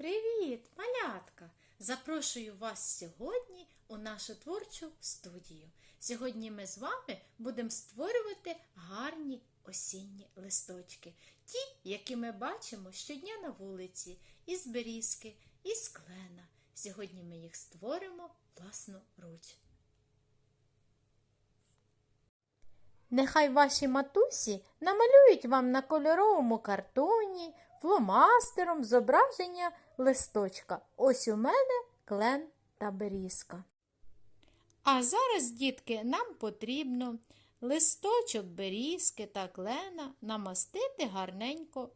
Привіт, малятка! Запрошую вас сьогодні у нашу творчу студію. Сьогодні ми з вами будемо створювати гарні осінні листочки, ті, які ми бачимо щодня на вулиці, із берізки, із клена. Сьогодні ми їх створимо власноруч. Нехай ваші матусі намалюють вам на кольоровому картоні фломастером зображення листочка. Ось у мене клен та берізка. А зараз, дітки, нам потрібно листочок берізки та клена намастити гарненько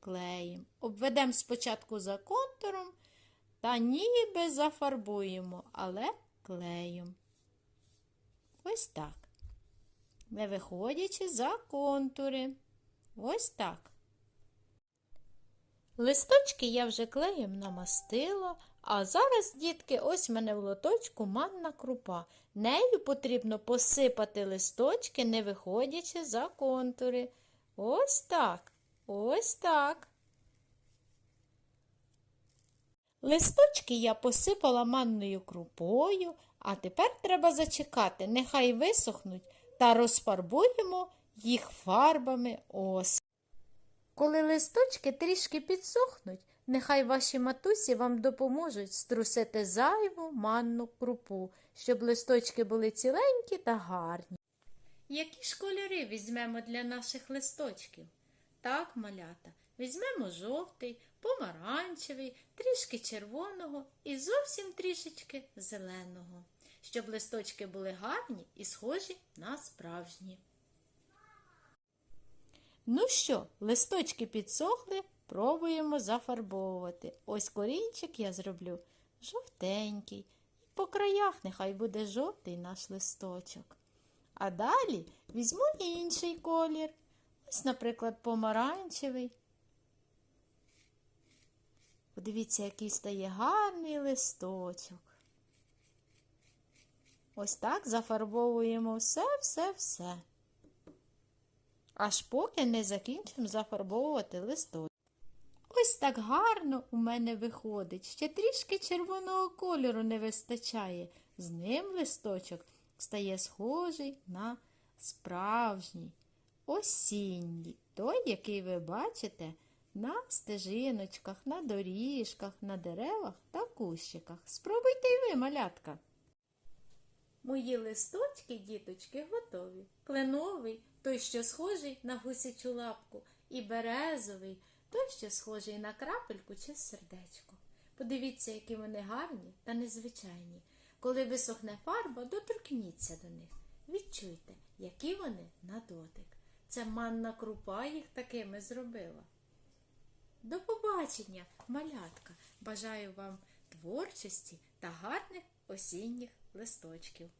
клеєм. Обведемо спочатку за контуром та ніби зафарбуємо, але клеєм. Ось так не виходячи за контури. Ось так. Листочки я вже клеєм намастила, а зараз, дітки, ось в мене в лоточку манна крупа. Нею потрібно посипати листочки, не виходячи за контури. Ось так. Ось так. Листочки я посипала манною крупою, а тепер треба зачекати, нехай висохнуть та розфарбуємо їх фарбами ос. Коли листочки трішки підсохнуть, нехай ваші матусі вам допоможуть струсити зайву манну крупу, щоб листочки були ціленькі та гарні. Які ж кольори візьмемо для наших листочків? Так, малята, візьмемо жовтий, помаранчевий, трішки червоного і зовсім трішечки зеленого, щоб листочки були гарні і схожі на справжні. Ну що, листочки підсохли, пробуємо зафарбовувати. Ось корінчик я зроблю жовтенький. І по краях нехай буде жовтий наш листочок. А далі візьму інший колір. Ось, наприклад, помаранчевий. Подивіться, який стає гарний листочок. Ось так зафарбовуємо все-все-все. Аж поки не закінчимо зафарбовувати листочок. Ось так гарно у мене виходить. Ще трішки червоного кольору не вистачає. З ним листочок стає схожий на справжній, осінній, той, який ви бачите на стежиночках, на доріжках, на деревах та кущиках. Спробуйте й ви, малятка. Мої листочки, діточки, готові. Кленовий, той, що схожий на гусячу лапку, і березовий, той, що схожий на крапельку чи сердечко. Подивіться, які вони гарні та незвичайні. Коли висохне фарба, доторкніться до них. Відчуйте, які вони на дотик. Це манна крупа їх такими зробила. До побачення, малятка! Бажаю вам творчості та гарних осінніх листочків.